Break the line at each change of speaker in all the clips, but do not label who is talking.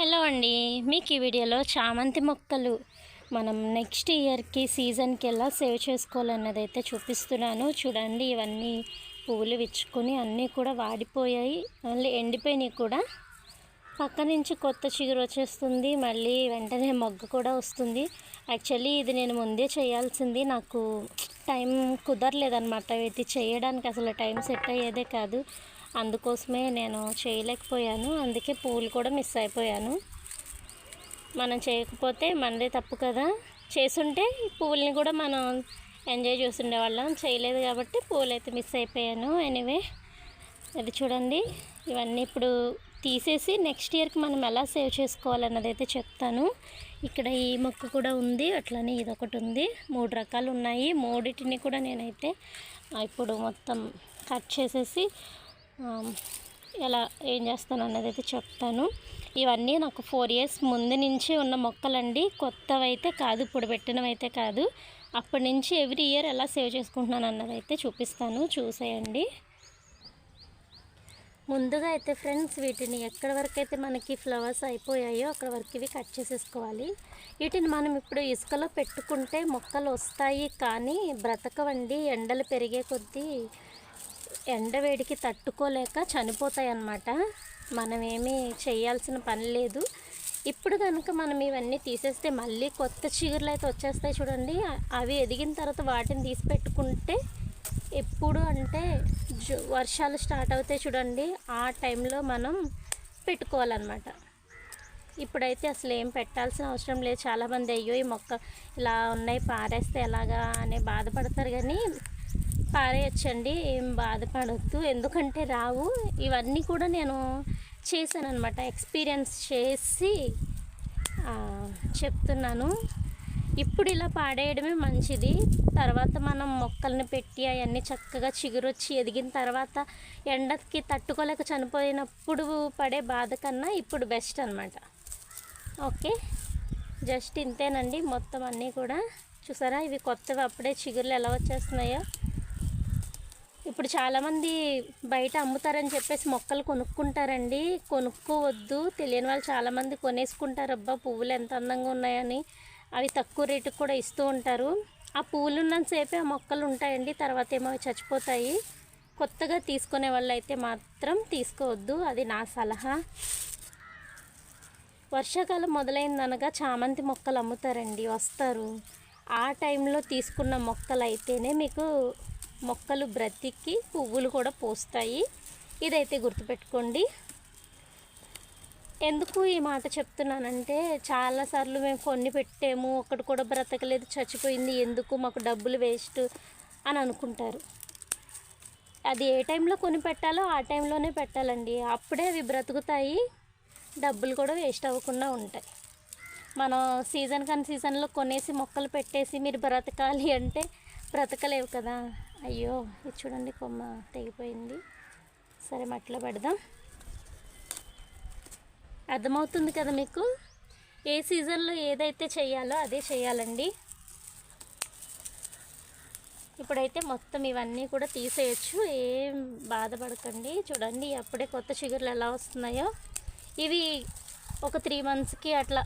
Hello అండి. మీకు ఈ వీడియోలో చామంతి మొక్కలు మనం నెక్స్ట్ ఇయర్కి సీజన్కి ఎలా సేవ్ చేసుకోవాలన్నది అయితే చూపిస్తున్నాను. చూడండి ఇవన్నీ పువ్వులు విచ్చుకొని అన్నీ కూడా వాడిపోయాయి. మళ్ళీ ఎండిపోయినాయి కూడా. పక్క నుంచి కొత్త చిగురు వచ్చేస్తుంది. మళ్ళీ వెంటనే మొగ్గ కూడా వస్తుంది. యాక్చువల్లీ ఇది నేను ముందే చేయాల్సింది. నాకు టైం కుదరలేదనమాట ఇది చేయడానికి అసలు టైం సెట్ అయ్యేదే కాదు. అందుకోసమే నేను చేయలేకపోయాను. అందుకే పూలు కూడా మిస్ అయిపోయాను. మనం చేయకపోతే మనదే తప్పు కదా. చేసుంటే పూలని పువ్వుల్ని కూడా మనం ఎంజాయ్ చేస్తుండేవాళ్ళం చేయలేదు కాబట్టి పూలు అయితే మిస్ అయిపోయాను. ఎనీవే అది చూడండి. ఇవన్నీ ఇప్పుడు తీసేసి నెక్స్ట్ ఇయర్కి మనం ఎలా సేవ్ చేసుకోవాలన్నది అయితే చెప్తాను. ఇక్కడ ఈ మొక్క కూడా ఉంది. అట్లనే ఇదొకటి ఉంది. మూడు రకాలు ఉన్నాయి. మూడిటిని కూడా నేనైతే ఇప్పుడు మొత్తం కట్ చేసేసి ఎలా ఏం చేస్తాను అన్నది అయితే చెప్తాను. ఇవన్నీ నాకు ఫోర్ ఇయర్స్ ముందు నుంచి ఉన్న మొక్కలండి. కొత్తవి అయితే కాదు ఇప్పుడు పెట్టినవైతే కాదు. అప్పటి నుంచి ఎవ్రీ ఇయర్ ఎలా సేవ్ చేసుకుంటున్నాను అన్నది అయితే చూపిస్తాను. చూసేయండి. ముందుగా అయితే ఫ్రెండ్స్ వీటిని ఎక్కడి వరకు అయితే మనకి ఫ్లవర్స్ అయిపోయాయో అక్కడ వరకు ఇవి కట్ చేసేసుకోవాలి. వీటిని మనం ఇప్పుడు ఇసుకలో పెట్టుకుంటే మొక్కలు వస్తాయి కానీ బ్రతకవండి ఎండలు పెరిగే కొద్దీ ఎండవేడికి తట్టుకోలేక చనిపోతాయి అన్నమాట మనం చేయాల్సిన పని లేదు. ఇప్పుడు కనుక మనం ఇవన్నీ తీసేస్తే మళ్ళీ కొత్త చిగుర్లు అయితే వచ్చేస్తాయి చూడండి. అవి ఎదిగిన తర్వాత వాటిని తీసి పెట్టుకుంటే ఎప్పుడు అంటే వర్షాలు స్టార్ట్ అవుతాయి చూడండి. ఆ టైంలో మనం పెట్టుకోవాలన్నమాట. ఇప్పుడైతే అసలు ఏం పెట్టాల్సిన అవసరం లేదు. చాలామంది అయ్యో ఈ మొక్క ఇలా ఉన్నాయి పారేస్తే ఎలాగా అనే బాధపడతారు కానీ పారేయచ్చండి ఏం బాధపడద్దు. ఎందుకంటే రావు ఇవన్నీ కూడా నేను చేశాను అనమాట ఎక్స్పీరియన్స్ చేసి చెప్తున్నాను. ఇప్పుడు ఇలా పాడేయడమే మంచిది. తర్వాత మనం మొక్కల్ని పెట్టి అవన్నీ చక్కగా చిగురొచ్చి ఎదిగిన తర్వాత ఎండకి తట్టుకోలేక చనిపోయినప్పుడు పడే బాధ కన్నా ఇప్పుడు బెస్ట్ అనమాట ఓకే? జస్ట్ ఇంతేనండి. మొత్తం అన్నీ కూడా. చూసారా? ఇవి కొత్తవి. అప్పుడే చిగుర్లు ఎలా వచ్చేస్తున్నాయో. ఇప్పుడు చాలామంది బయట అమ్ముతారని చెప్పేసి మొక్కలు కొనుక్కుంటారండి. కొనుక్కోవద్దు. తెలియని వాళ్ళు చాలామంది కొనేసుకుంటారు. అబ్బా పువ్వులు ఎంత అందంగా ఉన్నాయని. అవి తక్కువ రేటుకు కూడా ఇస్తూ ఉంటారు. ఆ పువ్వులు ఉన్నంతసేపే ఆ మొక్కలు ఉంటాయండి. తర్వాత ఏమో చచ్చిపోతాయి. కొత్తగా తీసుకునే వాళ్ళు అయితే మాత్రం తీసుకోవద్దు. అది నా సలహా. వర్షాకాలం మొదలైందనగా చామంతి మొక్కలు అమ్ముతారండి. వస్తారు. ఆ టైంలో తీసుకున్న మొక్కలు అయితేనే మీకు మొక్కలు బ్రతికి పువ్వులు కూడా పోస్తాయి. ఇదైతే గుర్తుపెట్టుకోండి. ఎందుకు ఈ మాట చెప్తున్నానంటే చాలాసార్లు మేము కొన్ని పెట్టాము ఒకటి కూడా బ్రతకలేదు చచ్చిపోయింది ఎందుకు మాకు డబ్బులు వేస్ట్ అని అనుకుంటారు. అది ఏ టైంలో కొని పెట్టాలో ఆ టైంలోనే పెట్టాలండి. అప్పుడే అవి బ్రతుకుతాయి డబ్బులు కూడా వేస్ట్ అవ్వకుండా ఉంటాయి. మనం సీజన్ కానీ సీజన్లో కొనేసి మొక్కలు పెట్టేసి మీరు బ్రతకాలి అంటే బ్రతకలేవు కదా. అయ్యో ఇది చూడండి కొమ్మ తెగిపోయింది. సరే మట్టిలో పెడదాం. అర్థమవుతుంది కదా మీకు? ఏ సీజన్లో ఏదైతే చేయాలో అదే చేయాలండి. ఇప్పుడైతే మొత్తం ఇవన్నీ కూడా తీసేయచ్చు. ఏం బాధపడకండి. చూడండి అప్పుడే కొత్త చిగుర్లు ఎలా వస్తున్నాయో. ఇవి ఒక త్రీ మంత్స్కి అట్లా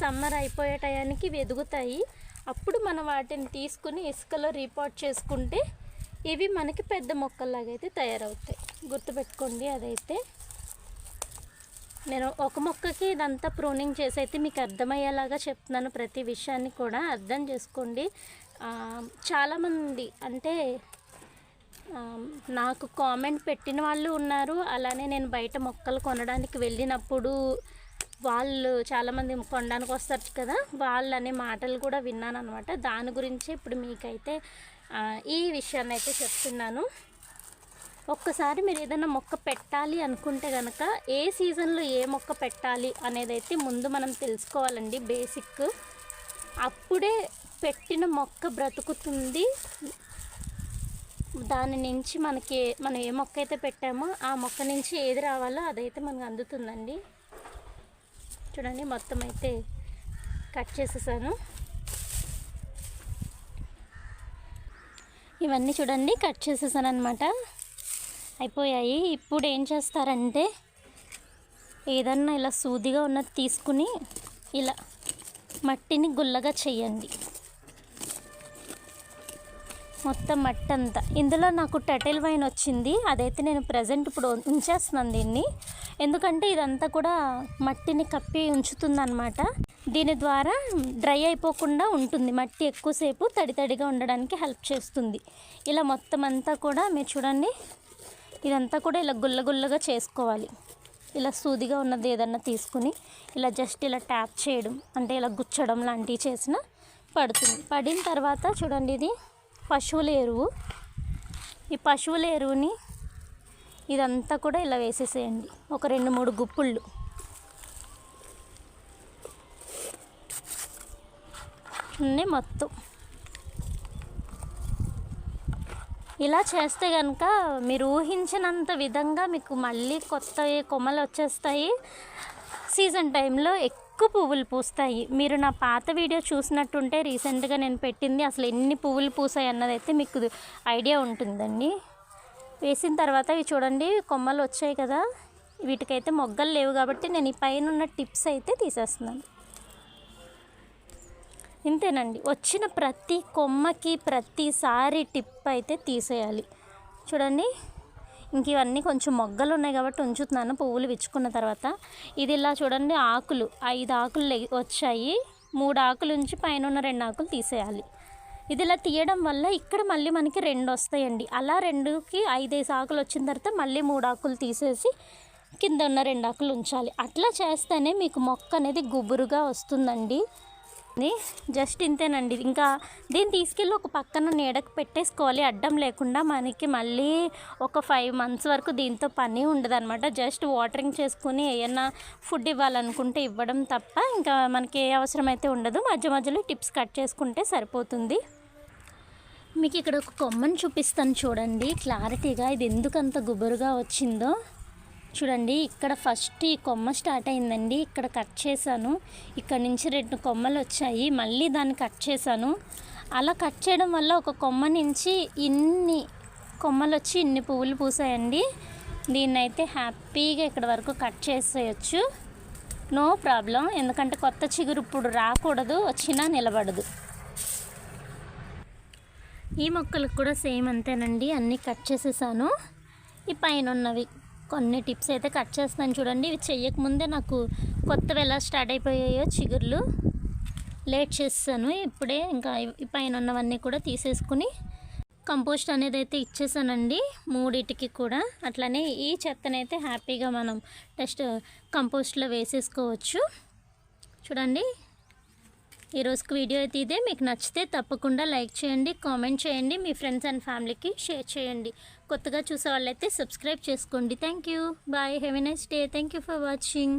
సమ్మర్ అయిపోయే టయానికి ఇవి ఎదుగుతాయి. అప్పుడు మనం వాటిని తీసుకుని ఇసుకలో రీపాట్ చేసుకుంటే ఇవి మనకి పెద్ద మొక్కల్లాగా అయితే తయారవుతాయి. గుర్తుపెట్టుకోండి అదైతే. నేను ఒక మొక్కకి ఇదంతా ప్రూనింగ్ చేసి అయితే మీకు అర్థమయ్యేలాగా చెప్తున్నాను ప్రతి విషయాన్ని కూడా. అర్థం చేసుకోండి. చాలామంది అంటే నాకు కామెంట్ పెట్టిన వాళ్ళు ఉన్నారు. అలానే నేను బయట మొక్కలు కొనడానికి వెళ్ళినప్పుడు వాళ్ళు చాలామంది కొనడానికి వస్తారు కదా వాళ్ళు అనే మాటలు కూడా విన్నాను అనమాట దాని గురించి ఇప్పుడు మీకైతే ఈ విషయాన్ని అయితే చెప్తున్నాను. ఒక్కసారి మీరు ఏదైనా మొక్క పెట్టాలి అనుకుంటే కనుక ఏ సీజన్లో ఏ మొక్క పెట్టాలి అనేది అయితే ముందు మనం తెలుసుకోవాలండి బేసిక్. అప్పుడే పెట్టిన మొక్క బ్రతుకుతుంది. దాని నుంచి మనకి మనం ఏ మొక్క అయితే పెట్టామో ఆ మొక్క నుంచి ఏది రావాలో అదైతే మనకు అందుతుందండి. చూడండి మొత్తం అయితే కట్ చేసేసాను. ఇవన్నీ చూడండి కట్ చేసేసాను అనమాట అయిపోయాయి. ఇప్పుడు ఏం చేస్తారంటే ఏదన్నా ఇలా సూదిగా ఉన్నది తీసుకుని ఇలా మట్టిని గుల్లగా చేయండి. మొత్తం మట్టి అంతా ఇందులో నాకు టెటైల్ వైన్ వచ్చింది. అదైతే నేను ప్రజెంట్ ఇప్పుడు ఉంచేస్తున్నాను దీన్ని. ఎందుకంటే ఇదంతా కూడా మట్టిని కప్పి ఉంచుతుందన్నమాట. దీని ద్వారా డ్రై అయిపోకుండా ఉంటుంది. మట్టి ఎక్కువసేపు తడి తడిగా ఉండడానికి హెల్ప్ చేస్తుంది. ఇలా మొత్తం అంతా కూడా మీరు చూడండి. ఇదంతా కూడా ఇలా గుల్లగుల్లగా చేసుకోవాలి. ఇలా సూదిగా ఉన్నది ఏదన్నా తీసుకుని ఇలా జస్ట్ ఇలా ట్యాప్ చేయడం అంటే ఇలా గుచ్చడం లాంటివి చేసిన పడుతుంది. పడిన తర్వాత చూడండి ఇది. పశువుల ఎరువు. ఈ పశువుల ఎరువుని ఇదంతా కూడా ఇలా వేసేసేయండి. ఒక రెండు మూడు గుప్పుళ్ళు. అన్నీ మొత్తం. ఇలా చేస్తే కనుక మీరు ఊహించినంత విధంగా మీకు మళ్ళీ కొత్త కొమ్మలు వచ్చేస్తాయి. సీజన్ టైంలో ఎక్కువ పువ్వులు పూస్తాయి. మీరు నా పాత వీడియో చూసినట్టుంటే రీసెంట్గా నేను పెట్టింది అసలు ఎన్ని పువ్వులు పూసాయి అన్నది అయితే మీకు ఐడియా ఉంటుందండి. వేసిన తర్వాత ఇవి చూడండి కొమ్మలు వచ్చాయి కదా. వీటికైతే మొగ్గలు లేవు కాబట్టి నేను ఈ పైన ఉన్న టిప్స్ అయితే తీసేస్తున్నాను. ఇంతేనండి. వచ్చిన ప్రతి కొమ్మకి ప్రతిసారి టిప్ అయితే తీసేయాలి. చూడండి. ఇంక ఇవన్నీ కొంచెం మొగ్గలు ఉన్నాయి కాబట్టి ఉంచుతున్నాను. పువ్వులు విచ్చుకున్న తర్వాత ఇది ఇలా చూడండి ఆకులు. ఐదు ఆకులు వచ్చాయి. మూడు ఆకులు ఉంచి పైన ఉన్న రెండు ఆకులు తీసేయాలి. ఇది ఇలా తీయడం వల్ల ఇక్కడ మళ్ళీ మనకి రెండు వస్తాయండి. అలా రెండుకి ఐదేసి ఆకులు వచ్చిన తర్వాత మళ్ళీ మూడు ఆకులు తీసేసి కింద ఉన్న రెండు ఆకులు ఉంచాలి. అట్లా చేస్తేనే మీకు మొక్క అనేది గుబురుగా వస్తుందండి. జస్ట్ ఇంతేనండి. ఇంకా దీన్ని తీసుకెళ్ళి ఒక పక్కన నీడకు పెట్టేసుకోవాలి. అడ్డం లేకుండా మనకి మళ్ళీ ఒక ఫైవ్ మంత్స్ వరకు దీంతో పని ఉండదన్నమాట. జస్ట్ వాటరింగ్ చేసుకుని ఏమన్నా ఫుడ్ ఇవ్వాలనుకుంటే ఇవ్వడం తప్ప ఇంకా మనకి ఏ అవసరమైతే ఉండదు. మధ్య మధ్యలో టిప్స్ కట్ చేసుకుంటే సరిపోతుంది. మీకు ఇక్కడ ఒక కొమ్మని చూపిస్తాను చూడండి. క్లారిటీగా ఇది ఎందుకంత గుబురుగా వచ్చిందో. చూడండి ఇక్కడ ఫస్ట్ ఈ కొమ్మ స్టార్ట్ అయిందండి. ఇక్కడ కట్ చేశాను. ఇక్కడ నుంచి రెండు కొమ్మలు వచ్చాయి. మళ్ళీ దాన్ని కట్ చేశాను. అలా కట్ చేయడం వల్ల ఒక కొమ్మ నుంచి ఇన్ని కొమ్మలు వచ్చి ఇన్ని పువ్వులు పూసాయండి. దీన్ని అయితే హ్యాపీగా ఇక్కడ వరకు కట్ చేసేయచ్చు. No problem. ఎందుకంటే కొత్త చిగురు ఇప్పుడు రాకూడదు. వచ్చినా నిలబడదు. ఈ మొక్కలకు కూడా సేమ్ అంతేనండి. అన్నీ కట్ చేసేసాను. ఈ పైన ఉన్నవి కొన్ని టిప్స్ అయితే కట్ చేస్తాను చూడండి. ఇవి చెయ్యకముందే నాకు కొత్తవి ఎలా స్టార్ట్ అయిపోయాయో చిగుర్లు లేట్ చేస్తాను. ఇప్పుడే ఇంకా పైన ఉన్నవన్నీ కూడా తీసేసుకుని కంపోస్ట్ అనేది అయితే ఇచ్చేసానండి మూడిటికి కూడా. అట్లనే ఈ చెత్తనైతే హ్యాపీగా మనం జస్ట్ కంపోస్ట్లో వేసేసుకోవచ్చు. చూడండి. ఈరోజుకి వీడియో అయితే ఇదే. మీకు నచ్చితే తప్పకుండా లైక్ చేయండి కామెంట్ చేయండి మీ ఫ్రెండ్స్ అండ్ ఫ్యామిలీకి షేర్ చేయండి. కొత్తగా చూసే వాళ్ళైతే సబ్స్క్రైబ్ చేసుకోండి. Thank you. Bye. Have a nice day. Thank you for watching.